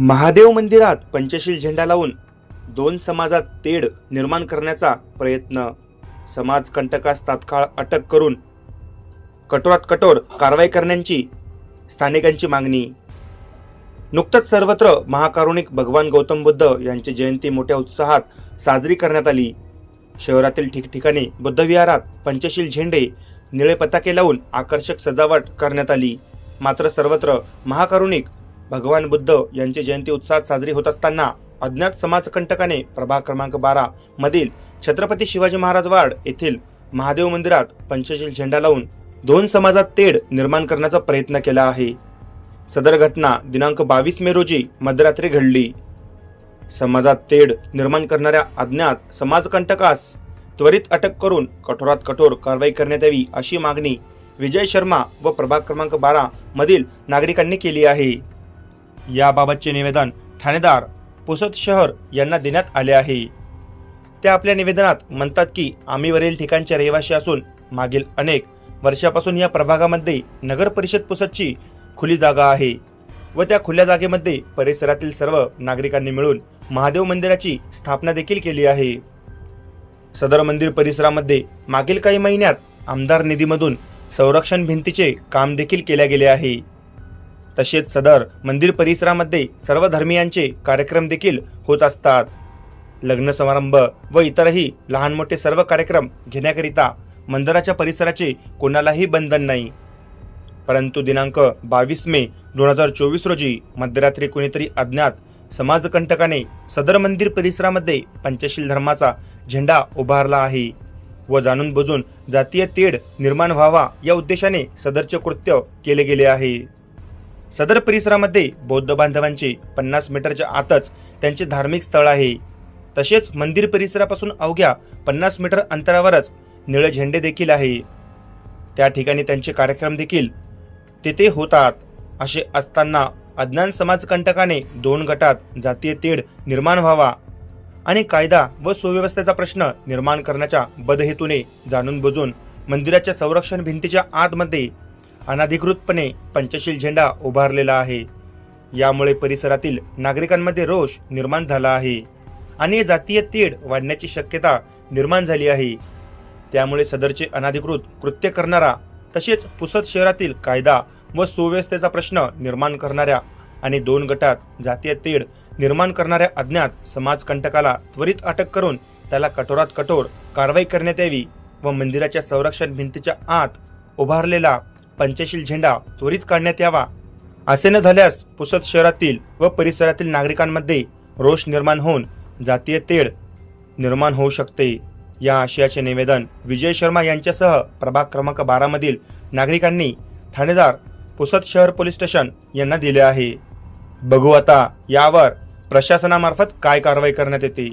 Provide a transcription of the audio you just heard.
महादेव मंदिरात पंचशील झेंडा लावून दोन समाजात तेढ निर्माण करण्याचा प्रयत्न. समाज कंटकास तात्काळ अटक करून कठोरात कठोर कारवाई करण्याची स्थानिकांची मागणी. नुकतंच सर्वत्र महाकारुणिक भगवान गौतम बुद्ध यांची जयंती मोठ्या उत्साहात साजरी करण्यात आली. शहरातील ठिकठिकाणी बुद्धविहारात पंचशील झेंडे निळे पताके लावून आकर्षक सजावट करण्यात आली. मात्र सर्वत्र महाकारुणिक भगवान बुद्ध यांची जयंती उत्साहात साजरी होत असताना अज्ञात समाजकंटकाने प्रभाग क्रमांक बारा मधील छत्रपती शिवाजी महाराज वाड येथील महादेव मंदिरात पंचशील झेंडा लावून दोन समाजात तेढ निर्माण करण्याचा प्रयत्न केला आहे. सदर घटना दिनांक बावीस मे रोजी मध्यरात्री घडली. समाजात तेढ निर्माण करणाऱ्या अज्ञात समाजकंटकास त्वरित अटक करून कठोरात कठोर कारवाई करण्यात यावी अशी मागणी विजय शर्मा व प्रभाग क्रमांक बारा मधील नागरिकांनी केली आहे. याबाबतचे निवेदन ठाणेदार पुसद शहर यांना देण्यात आले आहे. ते आपल्या निवेदनात म्हणतात की आम्ही वरील ठिकाणचे रहिवासी असून मागील अनेक वर्षापासून या प्रभागामध्ये नगर परिषद पुसदची खुली जागा आहे व त्या खुल्या जागेमध्ये परिसरातील सर्व नागरिकांनी मिळून महादेव मंदिराची स्थापना देखील केली आहे. सदर मंदिर परिसरामध्ये मागील काही महिन्यात आमदार निधीमधून संरक्षण भिंतीचे काम देखील केले गेले आहे. तसेच सदर मंदिर परिसरामध्ये सर्व धर्मियांचे कार्यक्रम देखील होत असतात. लग्न समारंभ व इतरही लहान मोठे सर्व कार्यक्रम घेण्याकरिता मंदिराच्या परिसराचे कोणालाही बंधन नाही. परंतु दिनांक बावीस मे दोन हजार चोवीस रोजी मध्यरात्री कोणीतरी अज्ञात समाजकंटकाने सदर मंदिर परिसरामध्ये पंचशील धर्माचा झेंडा उभारला आहे व जाणून बुजून जातीय तेढ निर्माण व्हावा या उद्देशाने सदरचे कृत्य केले गेले आहे. सदर परिसरामध्ये बौद्ध बांधवांचे पन्नास मीटरच्या आतच त्यांचे धार्मिक स्थळ आहे. तसेच मंदिर परिसरापासून अवघ्या पन्नास मीटर अंतरावरच निळ झेंडे देखील आहे. त्या ठिकाणी त्यांचे कार्यक्रम देखील तेथे होतात. असे असताना अज्ञान समाजकंटकाने दोन गटात जातीय तेढ निर्माण व्हावा आणि कायदा व सुव्यवस्थेचा प्रश्न निर्माण करण्याच्या बदहेतूने जाणून बुजून मंदिराच्या संरक्षण भिंतीच्या आतमध्ये अनाधिकृतपणे पंचशील झेंडा उभारलेला आहे. यामुळे परिसरातील नागरिकांमध्ये रोष निर्माण झाला आहे आणि जातीय तेढ वाढण्याची शक्यता निर्माण झाली आहे. त्यामुळे सदरचे अनाधिकृत कृत्य करणारा तसेच पुसद शहरातील कायदा व सुव्यवस्थेचा प्रश्न निर्माण करणाऱ्या आणि दोन गटात जातीय तेढ निर्माण करणाऱ्या अज्ञात समाजकंटकाला त्वरित अटक करून त्याला कठोरात कठोर कारवाई करण्यात यावी व मंदिराच्या संरक्षण भिंतीच्या आत उभारलेला पंचशील झेंडा त्वरित काढण्यात यावा. असे न झाल्यास पुसद शहरातील व परिसरातील नागरिकांमध्ये रोष निर्माण होऊन जातीय तेढ निर्माण होऊ शकते. या आशयाचे निवेदन विजय शर्मा यांच्यासह प्रभाग क्रमांक बारामधील नागरिकांनी ठाणेदार पुसद शहर पोलीस स्टेशन यांना दिले आहे. बघू आता यावर प्रशासनामार्फत काय कारवाई करण्यात येते.